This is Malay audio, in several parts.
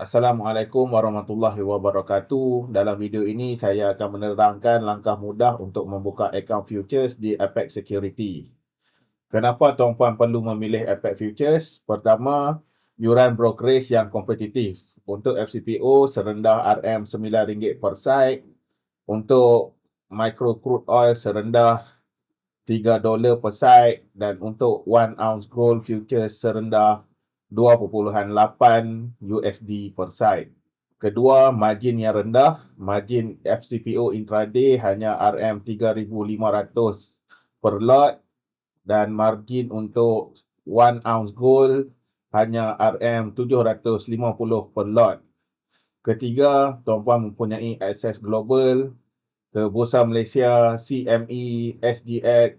Assalamualaikum warahmatullahi wabarakatuh. Dalam video ini saya akan menerangkan langkah mudah untuk membuka akaun futures di Apex Security. Kenapa tuan-puan perlu memilih Apex Futures? Pertama, yuran brokerage yang kompetitif. Untuk FCPO serendah RM9 per site. Untuk micro crude oil serendah 3 dolar per site dan untuk 1 ounce gold futures serendah 2.8 USD per site. Kedua, margin yang rendah. Margin FCPO intraday hanya RM3,500 per lot dan margin untuk 1 ounce gold hanya RM750 per lot. Ketiga, tuan-puan mempunyai akses global ke Bursa Malaysia, CME, SGX,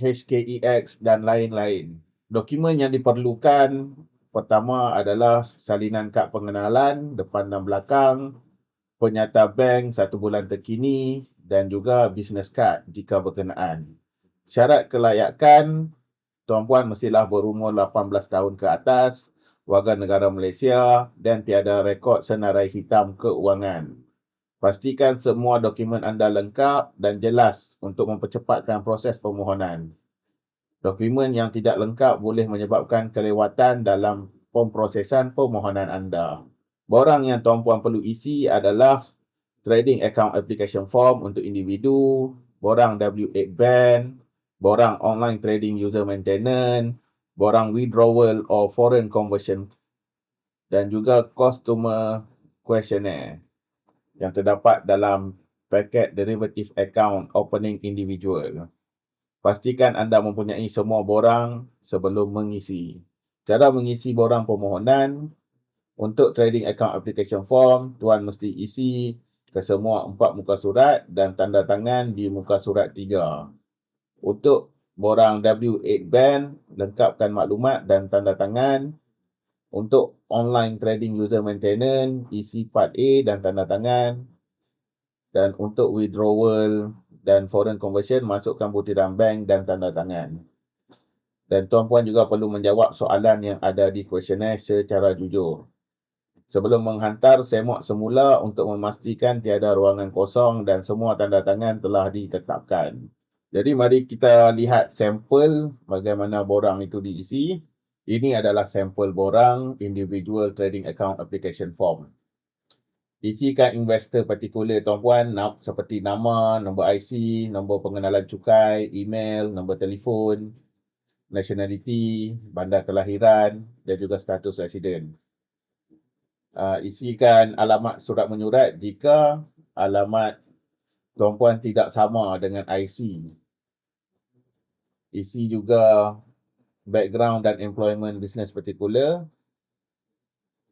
HKEX dan lain-lain. Dokumen yang diperlukan Pertama adalah salinan kad pengenalan depan dan belakang, penyata bank satu bulan terkini dan juga business card jika berkenaan. Syarat kelayakan, tuan-puan mestilah berumur 18 tahun ke atas, warga negara Malaysia dan tiada rekod senarai hitam keuangan. Pastikan semua dokumen anda lengkap dan jelas untuk mempercepatkan proses permohonan. Dokumen yang tidak lengkap boleh menyebabkan kelewatan dalam pemprosesan permohonan anda. Borang yang tuan-puan perlu isi adalah Trading Account Application Form untuk individu, borang W8 Band, borang Online Trading User Maintenance, borang Withdrawal or Foreign Conversion dan juga Customer Questionnaire yang terdapat dalam paket Derivative Account Opening Individual. Pastikan anda mempunyai semua borang sebelum mengisi. Cara mengisi borang permohonan untuk trading account application form, tuan mesti isi ke semua empat muka surat dan tanda tangan di muka surat tiga. Untuk borang W8 band, lengkapkan maklumat dan tanda tangan. Untuk online trading user maintenance, isi part A dan tanda tangan. Dan untuk withdrawal dan foreign conversion masukkan butiran bank dan tanda tangan. Dan tuan-puan juga perlu menjawab soalan yang ada di questionnaire secara jujur. Sebelum menghantar, semak semula untuk memastikan tiada ruangan kosong dan semua tanda tangan telah ditetapkan. Jadi mari kita lihat sampel bagaimana borang itu diisi. Ini adalah sampel borang individual trading account application form. Isikan investor partikular tuan-puan seperti nama, nombor IC, nombor pengenalan cukai, email, nombor telefon, nationality, bandar kelahiran dan juga status residen. Uh, isikan alamat surat menyurat jika alamat tuan-puan tidak sama dengan IC. Isi juga background dan employment business particular.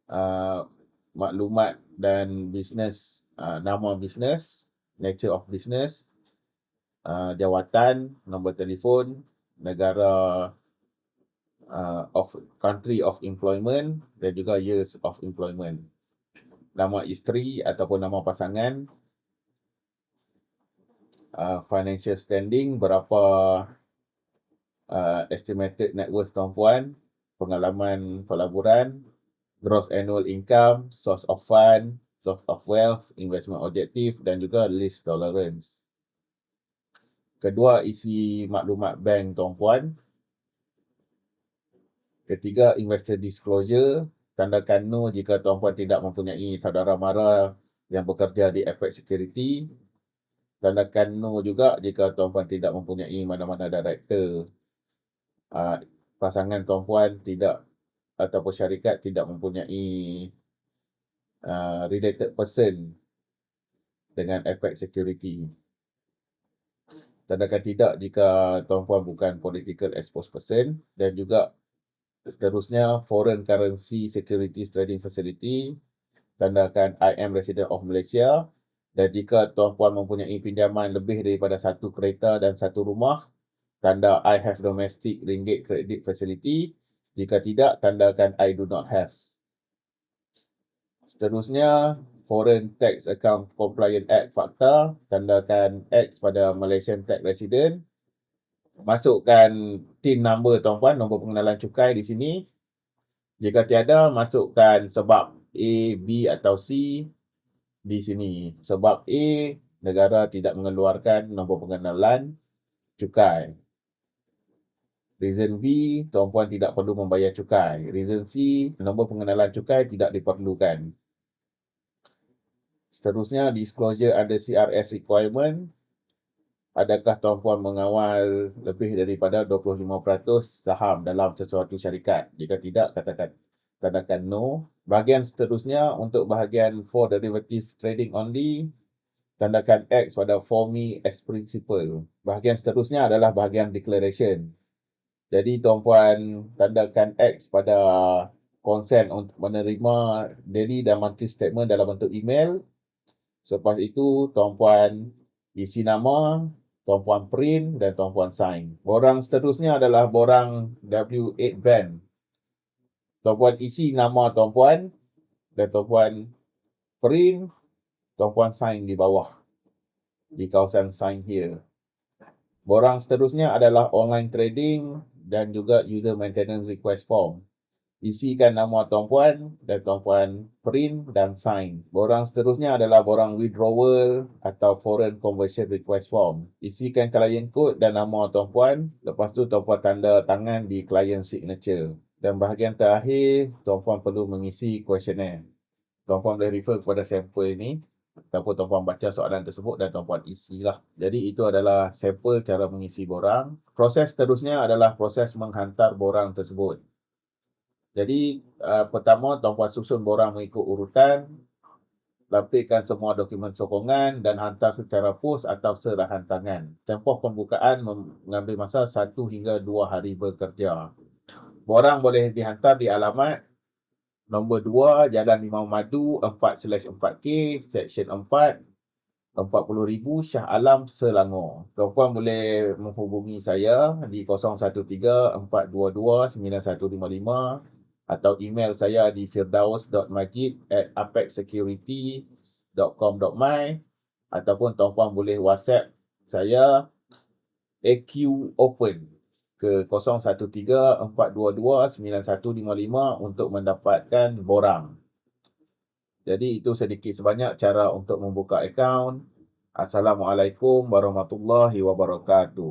Uh, maklumat dan business uh, nama business, nature of business, uh, jawatan, nombor telefon, negara uh, of country of employment dan juga years of employment. Nama isteri ataupun nama pasangan, uh, financial standing, berapa uh, estimated net worth tuan-puan, pengalaman pelaburan, gross annual income, source of fund, source of wealth, investment objective dan juga list tolerance. Kedua, isi maklumat bank tuan-puan. Ketiga, investor disclosure. Tandakan no jika tuan-puan tidak mempunyai saudara mara yang bekerja di Apex Security. Tandakan no juga jika tuan-puan tidak mempunyai mana-mana director. Uh, pasangan tuan-puan tidak ataupun syarikat tidak mempunyai uh, related person dengan efek security. Tandakan tidak jika tuan-puan bukan political exposed person dan juga seterusnya foreign currency security trading facility tandakan I am resident of Malaysia dan jika tuan-puan mempunyai pinjaman lebih daripada satu kereta dan satu rumah tanda I have domestic ringgit credit facility jika tidak, tandakan I do not have. Seterusnya, Foreign Tax Account Compliant Act fakta, tandakan X pada Malaysian Tax Resident. Masukkan TIN number tuan-puan, nombor pengenalan cukai di sini. Jika tiada, masukkan sebab A, B atau C di sini. Sebab A, negara tidak mengeluarkan nombor pengenalan cukai. Reason B, tuan-puan tidak perlu membayar cukai. Reason C, nombor pengenalan cukai tidak diperlukan. Seterusnya, disclosure under CRS requirement. Adakah tuan-puan mengawal lebih daripada 25% saham dalam sesuatu syarikat? Jika tidak, katakan tandakan no. Bahagian seterusnya, untuk bahagian for derivative trading only, tandakan X pada for me as principle. Bahagian seterusnya adalah bahagian declaration. Jadi tuan-puan tandakan X pada konsen untuk menerima daily dan monthly statement dalam bentuk email. Selepas itu tuan-puan isi nama, tuan-puan print dan tuan-puan sign. Borang seterusnya adalah borang W8 band. Tuan-puan isi nama tuan-puan dan tuan-puan print, tuan-puan sign di bawah di kawasan sign here. Borang seterusnya adalah online trading dan juga user maintenance request form. Isikan nama tuan-puan dan tuan-puan print dan sign. Borang seterusnya adalah borang withdrawal atau foreign conversion request form. Isikan client code dan nama tuan-puan. Lepas tu tuan-puan tanda tangan di client signature. Dan bahagian terakhir, tuan-puan perlu mengisi questionnaire. Tuan-puan boleh refer kepada sampel ini ataupun tuan-puan baca soalan tersebut dan tuan-puan isilah. Jadi itu adalah sampel cara mengisi borang. Proses seterusnya adalah proses menghantar borang tersebut. Jadi uh, pertama tuan-puan susun borang mengikut urutan, lapikkan semua dokumen sokongan dan hantar secara pos atau serahan tangan. Tempoh pembukaan mengambil masa 1 hingga 2 hari bekerja. Borang boleh dihantar di alamat Nombor 2, Jalan Limau Madu 4/4K, Seksyen 4, 40,000 Shah Alam, Selangor. Tuan-puan boleh menghubungi saya di 013-422-9155 atau email saya di firdaus.majid at apexsecurity.com.my ataupun tuan-puan boleh WhatsApp saya AQ Open ke 0134229155 untuk mendapatkan borang. Jadi itu sedikit sebanyak cara untuk membuka akaun. Assalamualaikum warahmatullahi wabarakatuh.